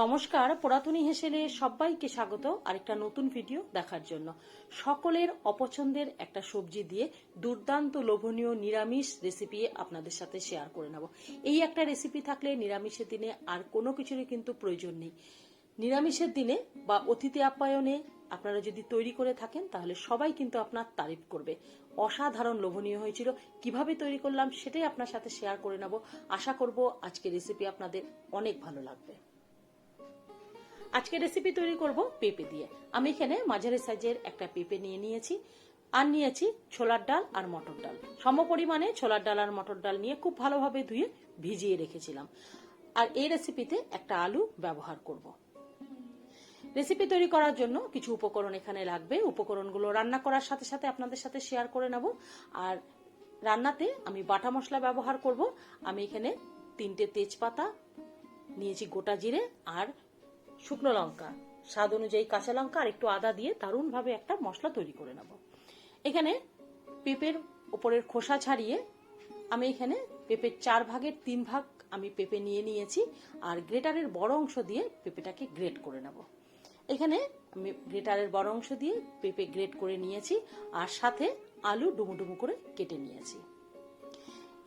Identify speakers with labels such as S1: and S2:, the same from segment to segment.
S1: নমস্কার, পুরাতনী হেসেলে সবাইকে স্বাগত। আরেকটা নতুন ভিডিও দেখার জন্য। সকলের অপছন্দের একটা সবজি দিয়ে দুর্দান্ত লোভনীয় নিরামিষ রেসিপি আপনাদের সাথে শেয়ার করে নেব। এই একটা রেসিপি থাকলে নিরামিষের দিনে আর কোনো কিছুরই কিন্তু প্রয়োজন নেই। নিরামিষের দিনে বা অতিথি আপ্যায়নে আপনারা যদি তৈরি করে থাকেন, তাহলে সবাই কিন্তু আপনার তারিফ করবে। অসাধারণ লোভনীয় হয়েছিল। কীভাবে তৈরি করলাম, সেটাই আপনার সাথে শেয়ার করে নেব। আশা করব আজকে রেসিপি আপনাদের অনেক ভালো লাগবে। আজকে রেসিপি তৈরি করব পেঁপে দিয়ে। আমি এখানে মাঝারি সাইজের একটা পেঁপে নিয়ে নিয়েছি আর নিয়েছি ছোলার ডাল আর মটর ডাল। সম পরিমাণে ছোলার ডাল আর মটর ডাল নিয়ে খুব ভালোভাবে ধুয়ে ভিজিয়ে রেখেছিলাম। আর এই রেসিপিতে একটা আলু ব্যবহার করব। রেসিপি তৈরি করার জন্য কিছু উপকরণ এখানে লাগবে। উপকরণগুলো রান্না করার সাথে সাথে আপনাদের সাথে শেয়ার করে নেব। আর রান্নাতে আমি বাটা মশলা ব্যবহার করব। আমি এখানে তিনটে তেজপাতা, নিয়েছি গোটা জিরে আর শুকনো লঙ্কা। স্বাদ অনুযায়ী কাঁচা লঙ্কা আর একটু আদা দিয়ে দারুণভাবে একটা মশলা তৈরি করে নেব। এখানে পেঁপের ওপরের খোসা ছাড়িয়ে আমি এখানে পেঁপের চার ভাগের তিন ভাগ আমি পেঁপে নিয়ে নিয়েছি আর গ্রেটারের বড় অংশ দিয়ে পেঁপেটাকে গ্রেট করে নেব। এখানে আমি গ্রেটারের বড় অংশ দিয়ে পেঁপে গ্রেট করে নিয়েছি আর সাথে আলু ডুমু ডুমু করে কেটে নিয়েছি।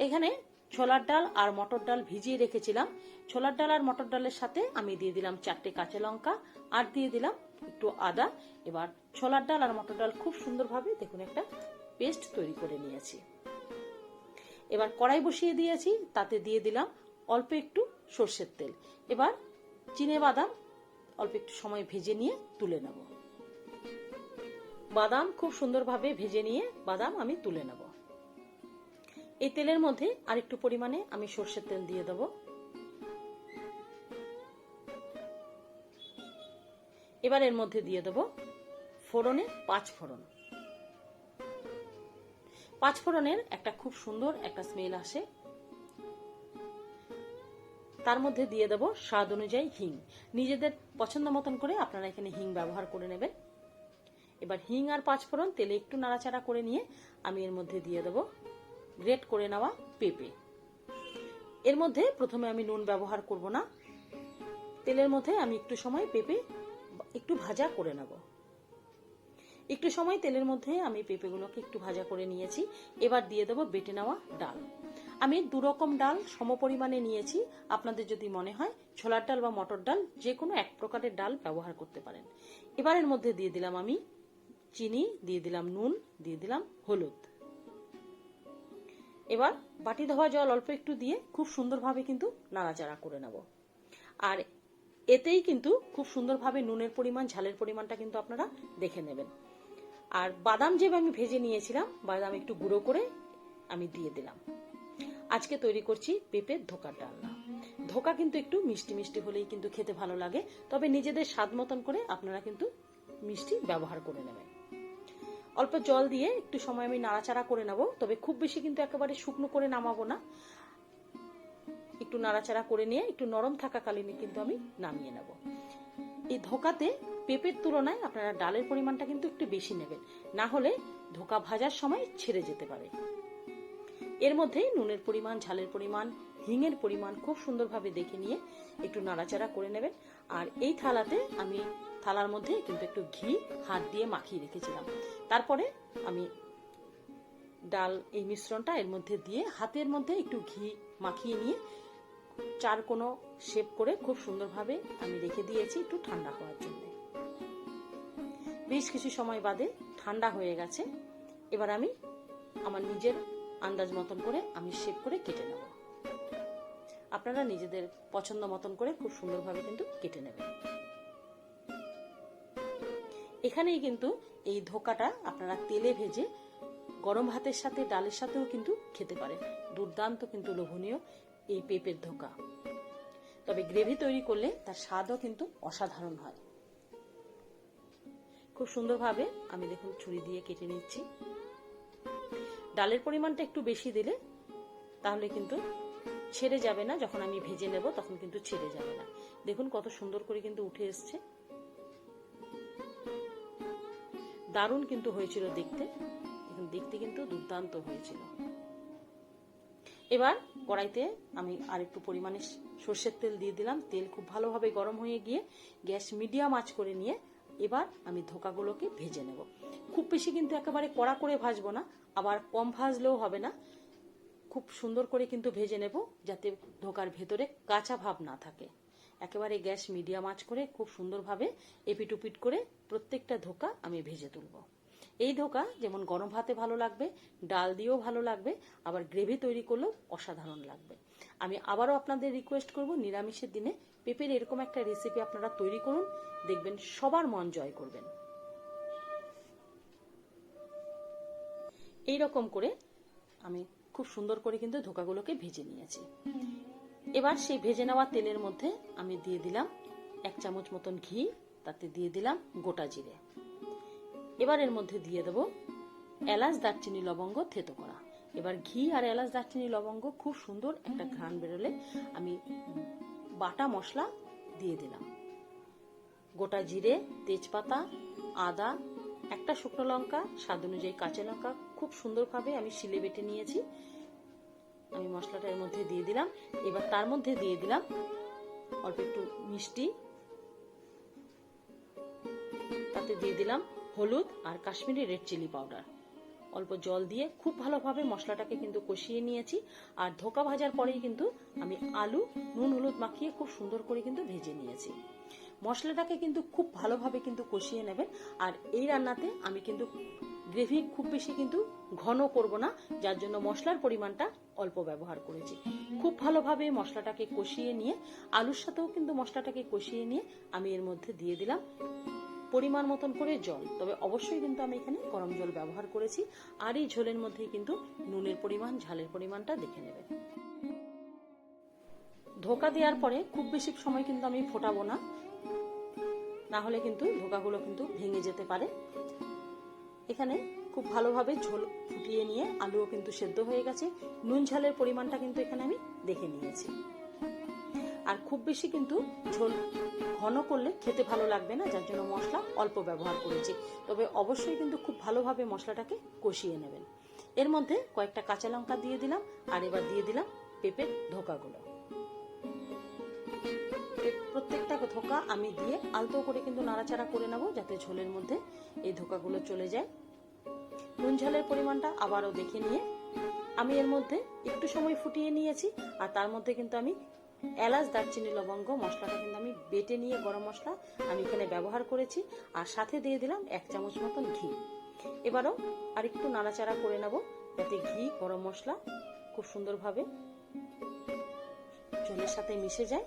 S1: এখানে ছোলার ডাল আর মটর ডাল ভিজিয়ে রেখেছিলাম। ছোলার ডাল আর মটর ডালের সাথে আমি দিয়ে দিলাম চারটে কাঁচা লঙ্কা, আর দিয়ে দিলাম একটু আদা। এবার ছোলার ডাল আর মটর ডাল খুব সুন্দরভাবে দেখুন একটা পেস্ট তৈরি করে নিয়েছি। এবার কড়াই বসিয়ে দিয়েছি, তাতে দিয়ে দিলাম অল্প একটু সর্ষের তেল। এবার চিনে বাদাম, অল্প একটু সময় ভেজে নিয়ে তুলে নেব। বাদাম খুব সুন্দরভাবে ভেজে নিয়ে বাদাম আমি তুলে নেব। এই তেলের মধ্যে আরেকটু পরিমাণে আমি সর্ষের তেল দিয়ে দেব। এবার এর মধ্যে দিয়ে দেব ফোড়নে পাঁচ ফোড়ন। পাঁচ ফোড়নের একটা খুব সুন্দর একটা স্মেল আসে। তার মধ্যে দিয়ে দেব স্বাদ অনুযায়ী হিং। নিজেদের পছন্দ মতন করে আপনারা এখানে হিং ব্যবহার করে নেবেন। এবার হিং আর পাঁচ ফোড়ন তেলে একটু নাড়াচাড়া করে নিয়ে আমি এর মধ্যে দিয়ে দেব গ্রেট করে নেওয়া পেঁপে। এর মধ্যে প্রথমে আমি নুন ব্যবহার করব না। তেলের মধ্যে আমি একটু সময় পেঁপে একটু ভাজা করে নেব। একটু সময় তেলের মধ্যে আমি পেঁপেগুলোকে একটু ভাজা করে নিয়েছি। এবার দিয়ে দেবো বেটে নেওয়া ডাল। আমি দু রকম ডাল সমপরিমাণে নিয়েছি। আপনাদের যদি মনে হয় ছোলার ডাল বা মটর ডাল যে কোনো এক প্রকারের ডাল ব্যবহার করতে পারেন। এবার এর মধ্যে দিয়ে দিলাম আমি চিনি, দিয়ে দিলাম নুন, দিয়ে দিলাম হলুদ। এবার বাটি ধোয়া জল অল্প একটু দিয়ে খুব সুন্দরভাবে কিন্তু নাড়াচাড়া করে নেব। আর এতেই কিন্তু খুব সুন্দরভাবে নুনের পরিমাণ, ঝালের পরিমাণটা কিন্তু আপনারা দেখে নেবেন। আর বাদাম যে আমি ভেজে নিয়েছিলাম, বাদাম একটু গুঁড়ো করে আমি দিয়ে দিলাম। আজকে তৈরি করছি পেঁপের ধোকার ডালনা। ধোকা কিন্তু একটু মিষ্টি মিষ্টি হলেই কিন্তু খেতে ভালো লাগে, তবে নিজেদের স্বাদ মতন করে আপনারা কিন্তু মিষ্টি ব্যবহার করে নেবেন। অল্প জল দিয়ে একটু সময় আমি নাড়াচাড়া করে নেব, তবে খুব বেশি কিন্তু একেবারে শুকনো করে নামাবো না। একটু নাড়াচাড়া করে নিয়ে, একটু নরম থাকাকালীন কিন্তু আমি নামিয়ে নেব। এই ধোকাতে পেঁপের তুলনায় আপনারা ডালের পরিমাণটা কিন্তু একটু বেশি নেবেন। না হলে ধোকা ভাজার সময় ছেড়ে যেতে পারে। এর মধ্যেই নুনের পরিমাণ, ঝালের পরিমাণ, হিঙের পরিমাণ খুব সুন্দরভাবে দেখে নিয়ে একটু নাড়াচাড়া করে নেবেন। আর এই থালাতে আমি, থালার মধ্যে কিন্তু একটু ঘি, হাত দিয়ে মাখিয়ে রেখেছিলাম। তারপরে আমি ডাল এই মিশ্রণটা এর মধ্যে দিয়ে, হাতের মধ্যে একটু ঘি মাখিয়ে নিয়ে চার কোনো শেপ করে খুব সুন্দরভাবে আমি রেখে দিয়েছি একটু ঠান্ডা হওয়ার জন্য। বেশ কিছু সময় বাদে ঠান্ডা হয়ে গেছে। এবার আমি আমার নিজের আন্দাজ মতন করে আমি শেপ করে কেটে নেব। আপনারা নিজেদের পছন্দ মতন করে খুব সুন্দরভাবে কিন্তু কেটে নেবেন। এখানেই কিন্তু এই ধোকাটা আপনারা তেলে ভেজে গরম ভাতের সাথে, ডালের সাথেও কিন্তু খেতে পারেন। দুর্দান্ত কিন্তু লোভনীয়। এই পেঁপের ধোকা। তবে গ্রেভি তৈরি করলে তার স্বাদও কিন্তু অসাধারণ হয়। খুব সুন্দরভাবে আমি দেখুন ছুরি দিয়ে কেটে নিচ্ছি। ডালের পরিমাণটা একটু বেশি দিলে তাহলে কিন্তু ছেড়ে যাবে না, যখন আমি ভেজে নেব তখন কিন্তু ছেড়ে যাবে না। দেখুন কত সুন্দর করে কিন্তু উঠে এসছে। দারুণ কিন্তু হয়েছিল দেখতে। দেখতে কিন্তু দুর্দান্ত হয়েছিল। এবার কড়াইতে আমি আর একটু পরিমাণে সর্ষের তেল দিয়ে দিলাম। তেল খুব ভালোভাবে গরম হয়ে গিয়ে গ্যাস মিডিয়াম আঁচ করে নিয়ে এবার আমি ধোকাগুলোকে ভেজে নেব। খুব বেশি কিন্তু একেবারে কড়া করে ভাজবো না, আবার কম ভাজলেও হবে না। খুব সুন্দর করে কিন্তু ভেজে নেব যাতে ধোকার ভেতরে কাঁচা ভাব না থাকে। একেবারে গ্যাস মিডিয়াম আঁচ করে খুব সুন্দরভাবে এপিট উপিট করে প্রত্যেকটা ধোকা আমি ভেজে তুলব। এই ধোকা যেমন গরম ভাতে ভালো লাগবে, ডাল দিয়েও ভালো লাগবে, আবার গ্রেভি তৈরি করলেও অসাধারণ লাগবে। আমি আবারও আপনাদের রিকোয়েস্ট করব, নিরামিষের দিনে পেঁপের এরকম একটা রেসিপি আপনারা তৈরি করুন, দেখবেন সবার মন জয় করবেন। এই রকম করে আমি খুব সুন্দর করে কিন্তু ধোকাগুলোকে ভেজে নিয়েছি। এবার সেই ভেজে নেওয়া তেলের মধ্যে আমি দিয়ে দিলাম এক চামচ মতন ঘি, তাতে দিয়ে দিলাম গোটা জিরে। এবার এর মধ্যে দিয়ে দেব এলাচ, দারচিনি, লবঙ্গ, থেতো করা। এবার ঘি আর এলাচ, দারচিনি, লবঙ্গ খুব সুন্দর একটা ঘ্রাণ বেরোলে আমি বাটা মশলা দিয়ে দিলাম। গোটা জিরে, তেজপাতা, আদা, একটা শুকনো লঙ্কা, স্বাদ অনুযায়ী কাঁচা লঙ্কা খুব সুন্দরভাবে আমি শিলে বেটে নিয়েছি। আমি মশলাটা এর মধ্যে দিয়ে দিলাম। এবার তার মধ্যে দিয়ে দিলাম অল্প একটু মিষ্টি। তাতে দিয়ে দিলাম হলুদ আর কাশ্মীরি রেড চিলি পাউডার অল্প জল দিয়ে খুব ভালোভাবে মশলাটাকে কিন্তু কষিয়ে নিয়েছি। আর ধোকা ভাজার পরেই কিন্তু আমি আলু, নুন, হলুদ মাখিয়ে খুব সুন্দর করে কিন্তু ভেজে নিয়েছি। মশলাটাকে কিন্তু খুব ভালোভাবে কিন্তু কষিয়ে নেবেন। আর এই রান্নাতে আমি কিন্তু গ্রেভি খুব বেশি কিন্তু ঘন করব না, যার জন্য মশলার পরিমাণটা অল্প ব্যবহার করেছি। খুব ভালোভাবে মশলাটাকে কষিয়ে নিয়ে, আলুর সাথেও কিন্তু মশলাটাকে কষিয়ে নিয়ে আমি এর মধ্যে দিয়ে দিলাম পরিমাণ মতন করে জল। তবে অবশ্যই কিন্তু আমি এখানে গরম জল ব্যবহার করেছি। আর এই ঝোলের মধ্যেই কিন্তু নুনের পরিমাণ, ঝালের পরিমাণটা দেখে নেবেন। ধোকা দেওয়ার পরে খুব বেশি সময় কিন্তু আমি ফোটাবো না। না হলে কিন্তু ধোকাগুলো কিন্তু ভেঙে যেতে পারে। এখানে খুব ভালোভাবে ঝোল ফুটিয়ে নিয়ে আলুও কিন্তু সেদ্ধ হয়ে গেছে। নুন, ঝালের পরিমাণটা কিন্তু এখানে আমি দেখে নিয়েছি। আর খুব বেশি কিন্তু ঝোল ঘন করলে খেতে ভালো লাগবে না, যার জন্য মশলা অল্প ব্যবহার করেছি। তবে অবশ্যই কিন্তু খুব ভালোভাবে মশলাটাকে কষিয়ে নেবেন। এর মধ্যে কয়েকটা কাঁচা লঙ্কা দিয়ে দিলাম, আর এবার দিয়ে দিলাম পেঁপের ধোকাগুলো। প্রত্যেকটা ধোকা আমি দিয়ে আলতো করে কিন্তু নাড়াচাড়া করে নেব, যাতে ঝোলের মধ্যে এই ধোকাগুলো চলে যায়। নুন ঝালের পরিমাণটা আবারও দেখে নিয়ে আমি এর মধ্যে একটু সময় ফুটিয়ে নিয়েছি, আর তার মধ্যে কিন্তু আমি এলাচ, দারচিনি, লবঙ্গ, মশলাটা কিন্তু আমি বেটে নিয়ে গরম মশলা আমি এখানে ব্যবহার করেছি। আর সাথে দিয়ে দিলাম এক চামচ মতন ঘি। এবারও আর একটু নাড়াচাড়া করে নেব যাতে ঘি, গরম মশলা খুব সুন্দরভাবে ঝোলের সাথে মিশে যায়।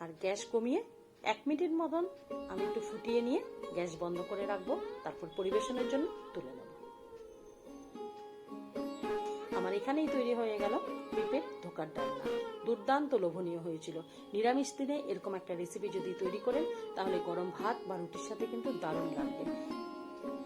S1: আর গ্যাস কমিয়ে এক মিনিট মতন আমি একটু ফুটিয়ে নিয়ে গ্যাস বন্ধ করে রাখব। তারপর পরিবেশনের জন্য তুলে নেব। আমার এখানেই তৈরি হয়ে গেল পেঁপের ধোকার ডালনা। দুর্দান্ত লোভনীয় হয়েছিল। নিরামিষ দিনে এরকম একটা রেসিপি যদি তৈরি করেন, তাহলে গরম ভাত বা রুটির সাথে কিন্তু দারুণ লাগবে।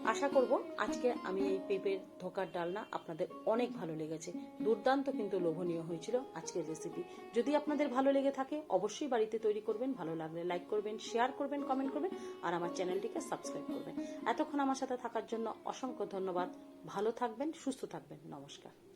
S1: আশা করব আজকে আমি এই পেঁপের ধোকার ডালনা আপনাদের অনেক ভালো লেগেছে। দুর্দান্ত কিন্তু লোভনীয় হয়েছিল আজকের রেসিপি যদি আপনাদের ভালো লেগে থাকে, অবশ্যই বাড়িতে তৈরি করবেন, ভালো লাগলে লাইক করবেন শেয়ার করবেন কমেন্ট করবেন, আর আমার চ্যানেলটিকে সাবস্ক্রাইব করবেন। এতক্ষণ আমার সাথে থাকার জন্য অসংখ্য ধন্যবাদ। ভালো থাকবেন, সুস্থ থাকবেন। নমস্কার।